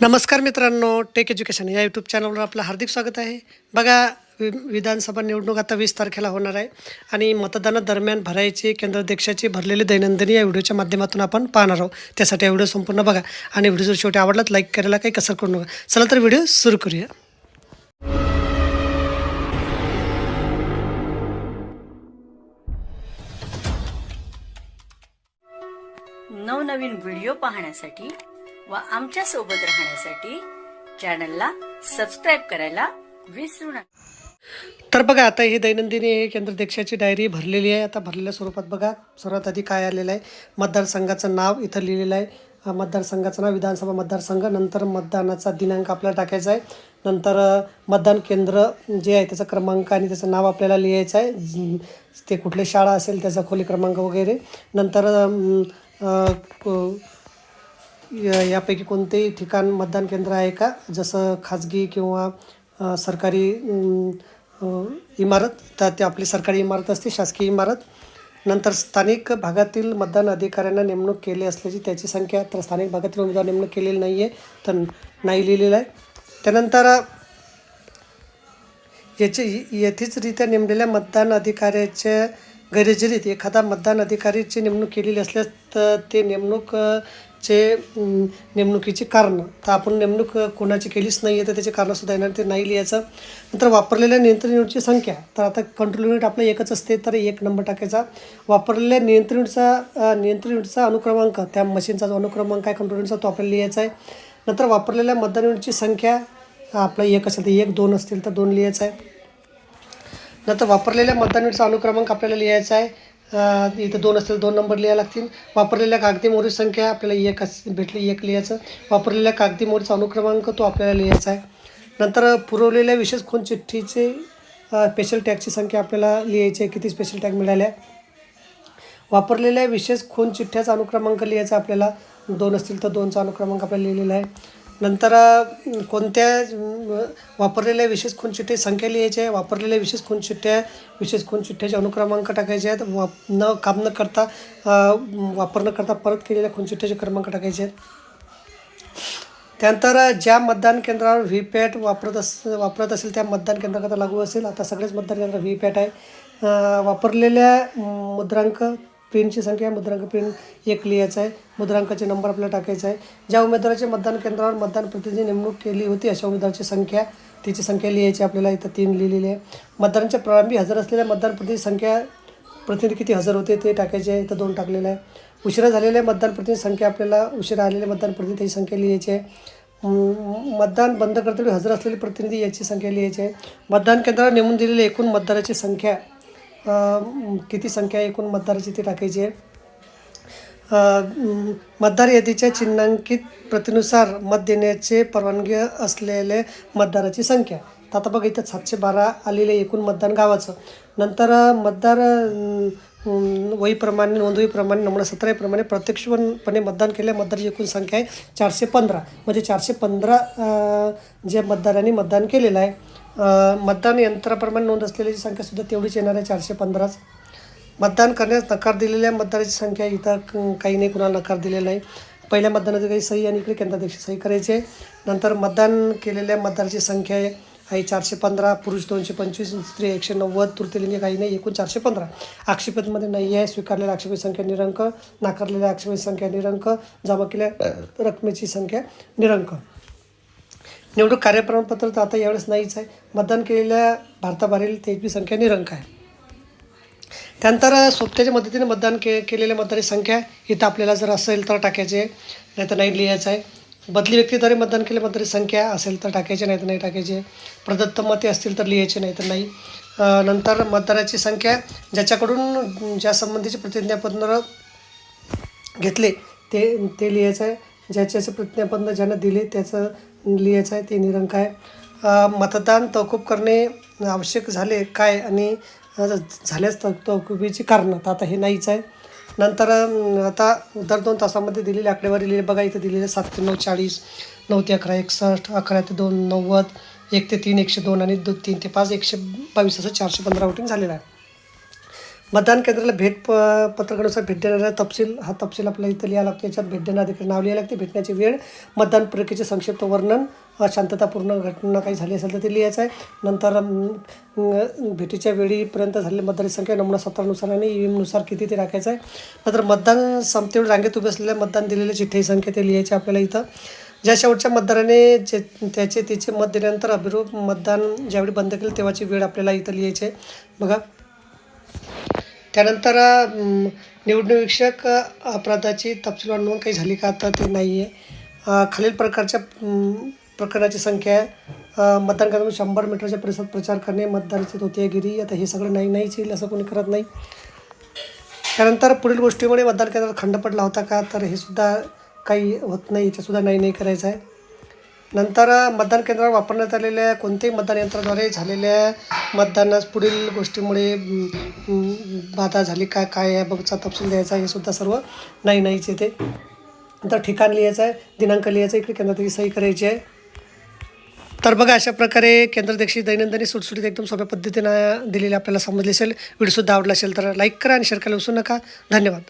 नमस्कार मित्रांनो take education या यूट्यूब चॅनलवर आपलं हार्दिक स्वागत आहे. बघा वि विधानसभा निवडणूक आता वीस तारखेला होणार आहे आणि मतदानादरम्यान भरायची केंद्राध्यक्षाची भरलेली दैनंदिनी या व्हिडिओच्या माध्यमातून आपण पाहणार आहोत. त्यासाठी हा व्हिडिओ संपूर्ण बघा आणि व्हिडिओ जर शेवटी आवडलात लाईक करायला काही कसर करू नका. चला तर व्हिडिओ सुरू करूया. नवनवीन व्हिडिओ पाहण्यासाठी व आमच्यासोबत राहण्यासाठी चॅनलला सबस्क्राईब करायला विसरू नका. तर बघा आता ही दैनंदिनी हे केंद्राध्यक्षाची डायरी भरलेली आहे. आता भरलेल्या स्वरूपात बघा सर्वात आधी काय आलेलं आहे? मतदारसंघाचं नाव इथं लिहिलेलं आहे. मतदारसंघाचं नाव विधानसभा मतदारसंघ नंतर मतदानाचा दिनांक आपल्याला टाकायचा आहे. नंतर मतदान केंद्र जे आहे त्याचा क्रमांक आणि त्याचं नाव आपल्याला लिहायचं आहे. ते कुठली शाळा असेल त्याचा खोली क्रमांक वगैरे. नंतर यापैकी कोणतेही ठिकाण मतदान केंद्र आहे का? जसं खाजगी किंवा सरकारी इमारत तर ते आपली सरकारी इमारत असते शासकीय इमारत. नंतर स्थानिक भागातील मतदान अधिकाऱ्यांना नेमणूक केली असल्याची त्याची संख्या तर स्थानिक भागातील उमेदवार नेमणूक केलेली नाही आहे तर नाही लिहिलेलं आहे. त्यानंतर अ, याचे यथेचरित्या नेमलेल्या मतदान अधिकाऱ्याच्या गैरहजेरीत एखादा मतदान अधिकारीची नेमणूक केलेली असल्यास तर ते नेमणूक चे नेमणुकीची कारणं. तर आपण नेमणूक कोणाची केलीच नाही आहे तर त्याचे कारणंसुद्धा येणार ते नाही लिहायचं. नंतर वापरलेल्या नियंत्रण युनिटची संख्या. तर आता कंट्रोल युनिट आपलं एकच असते तर एक नंबर टाकायचा. वापरलेल्या नियंत्रण युनिटचा नियंत्रण युनिटचा अनुक्रमांक त्या मशीनचा जो अनुक्रमांक आहे कंट्रोल युनिटचा तो आपल्याला लिहायचा आहे. नंतर वापरलेल्या मतदान युनिटची संख्या आपलं एक असेल तर एक दोन असतील तर दोन लिहायचं आहे. नंतर वापरलेल्या मतदान युनिटचा अनुक्रमांक आपल्याला लिहायचा आहे. इथं दोन असतील दोन नंबर लिहायला लागतील. वापरलेल्या कागदी मोहरी संख्या आपल्याला एक अस भेटली एक लिहायचं. वापरलेल्या कागदी मोहरीचा अनुक्रमांक तो आपल्याला लिहायचा आहे. नंतर पुरवलेल्या विशेष खून चिठ्ठीचे स्पेशल टॅगची संख्या आपल्याला लिहायची आहे. किती स्पेशल टॅग मिळाल्या? वापरलेल्या विशेष खून चिठ्ठ्याचा अनुक्रमांक लिहायचा आपल्याला. दोन असतील तर दोनचा अनुक्रमांक आपल्याला लिहिलेला आहे. नंतर कोणत्या वापरलेल्या विशेष खून चिठ्ठी संख्या लिहायची आहे वापरलेल्या विशेष खून चिठ्ठ्या विशेष खून चिठ्ठ्याचे अनुक्रमांक टाकायचे आहेत वाप न काम न करता वापर न करता परत केलेल्या खून चिठ्ठ्याचे क्रमांक टाकायचे आहेत. त्यानंतर ज्या मतदान केंद्रावर व्ही पॅट वापरत अस वापरत असेल त्या मतदान केंद्राकरता लागू असेल. आता सगळेच मतदान केंद्र व्ही पॅट आहे वापरलेल्या मुद्रांक प्रिंटची संख्या मुद्रांक प्रिंट एक लिहायचं आहे. मुद्रांकाचे नंबर आपल्याला टाकायचा आहे. ज्या उमेदवाराच्या मतदान केंद्रावर मतदान प्रतिनिधी नेमणूक केली होती अशा उमेदवाराची संख्या तिची संख्या लिहायची आपल्याला. इथं तीन लिहिलेली आहे. मतदानाच्या प्रारंभी हजर असलेल्या मतदान प्रतिनिधी संख्या प्रतिनिधी किती हजर होते ते टाकायचे आहे. इथं दोन टाकलेलं आहे. उशिरा झालेल्या मतदान प्रतिनिधी संख्या आपल्याला उशिरा आलेल्या मतदान प्रतिनिधी त्याची संख्या लिहायची आहे. मतदान बंद करतेवेळी हजर असलेले प्रतिनिधी याची संख्या लिहायची आहे. मतदान केंद्रावर नेमून दिलेली एकूण मतदाराची संख्या किती संख्या एकूण मतदाराची ती टाकायची आहे? मतदार यादीच्या चिन्हांकित प्रतीनुसार मत देण्याचे परवानगी असलेले मतदाराची संख्या. तर आता बघा इथं सातशे बारा आलेले एकूण मतदान गावाचं. नंतर मतदार वहीप्रमाणे नोंदवहीप्रमाणे नमुना सतराप्रमाणे प्रत्यक्षपणे मतदान केलेल्या मतदाराची एकूण संख्या आहे चारशे पंधरा. म्हणजे चारशे पंधरा जे मतदारांनी मतदान केलेलं आहे. मतदान यंत्राप्रमाणे नोंद असलेल्याची संख्यासुद्धा तेवढीच येणार आहे चारशे पंधराच. मतदान करण्यास नकार दिलेल्या मतदाराची संख्या इतर काही नाही कुणाला नकार दिलेला नाही. पहिल्या मतदानाची काही सही आणि इकडे केंद्राध्यक्ष सही करायचे. नंतर मतदान केलेल्या मतदाराची संख्या आहे चारशे पंधरा पुरुष दोनशे पंचवीस स्त्री एकशे नव्वद तृतीलिंगी काही नाही एकूण चारशे पंधरा. आक्षेपेतमध्ये नाही आहे स्वीकारलेल्या आक्षेपी संख्या निरंक नाकारलेल्या आक्षेपी संख्या निरंक जमा केल्या रकमेची संख्या निरंक. निवडणूक कार्यप्रमाणपत्र तर आता यावेळेस नाहीच आहे. मतदान केलेल्या भारताबाहेरील त्याची संख्या निरंक आहे त्यानंतर सोबत्याच्या मदतीने मतदान के केलेल्या मतदाराची संख्या इथं आपल्याला जर असेल तर टाकायचे नाही तर नाही लिहायचं आहे. बदली व्यक्तीद्वारे मतदान केले मतदाराची संख्या असेल तर टाकायचे नाही तर नाही टाकायचे. प्रदत्त मते असतील तर लिहायचे नाही. तर नाही नंतर मतदाराची संख्या ज्याच्याकडून ज्या संबंधीचे प्रतिज्ञापत्र घेतले ते ते लिहायचं आहे. ज्याच्याचे प्रतिज्ञापत्र ज्यानं दिले त्याचं लिहायचं आहे ते निरंक आहे. मतदान तहकूब करणे आवश्यक झाले काय आणि अ, झाल्यास तह तहकुबीची कारणं. तर आता हे नाहीच आहे. नंतर आता दर दोन तासामध्ये दिलेली आकडेवारी लिहिली. बघा इथं दिलेले सात ते नऊ चाळीस नऊ ते अकरा एकसष्ट अकरा ते दोन नव्वद एक ते तीन एकशे दोन आणि दो तीन ते पाच एकशे बावीस असं चारशे पंधरा वोटिंग झालेलं आहे. मतदान केंद्राला भेट प पत्रकानुसार भेट देणारा तपशील हा तपशील आपल्याला इथं लिहायला लागतो. याच्यात भेट देणार अधिकारी नाव लिहायला लागते. भेटण्याची वेळ मतदान प्रक्रियेचे संक्षिप्त वर्णन शांततापूर्ण घटना काही झाली असेल तर ते लिहायचं आहे. नंतर भेटीच्या वेळीपर्यंत झालेली मतदाराची संख्या नमुना सत्रानुसार आणि ई नुसार किती ते राखायचं आहे. नंतर मतदान संपतेवर रांगेत उभे असलेल्या मतदान दिलेल्या चिठ्ठी संख्या ते लिहायची आपल्याला इथं. ज्या शेवटच्या मतदाराने जे त्याचे तिचे मत दिल्यानंतर अभिरूप मतदान ज्यावेळी बंद केलं तेव्हाची वेळ आपल्याला इथं लिहायची आहे. बघा त्यानंतर अं, निवडणूक अपराधाची तपशीलवार नोंद काही झाली का? तर ते नाही आहे खालील प्रकारच्या प्रकरणाची संख्या आहे. मतदान केंद्रामध्ये शंभर मीटरच्या परिसरात प्रचार करणे मतदाराची तोतियागिरी आता हे सगळं नाही नाहीच येईल असं कोणी करत नाही. त्यानंतर पुढील गोष्टीमुळे मतदान केंद्रात खंड पडला होता का? तर हे सुद्धा काही होत नाही याच्यासुद्धा नाही नाही करायचं आहे. नंतर मतदान केंद्रावर वापरण्यात आलेल्या कोणत्याही मतदान यंत्राद्वारे झालेल्या मतदानास पुढील गोष्टीमुळे बाधा झाली का काय आहे बघचा तपशील द्यायचा हे सुद्धा सर्व नाही नाहीच येते. नंतर ठिकाण लिहायचं आहे दिनांक लिहायचं आहे इकडे केंद्रात सही करायची आहे. तर बघा अशा प्रकारे केंद्राध्यक्षी दैनंदिनी सुटसुटीत एकदम सोप्या पद्धतीनं दिलेली आपल्याला समजले असेल व्हिडिओसुद्धा आवडला असेल तर लाईक करा आणि शेअर करायला विसरू नका. धन्यवाद.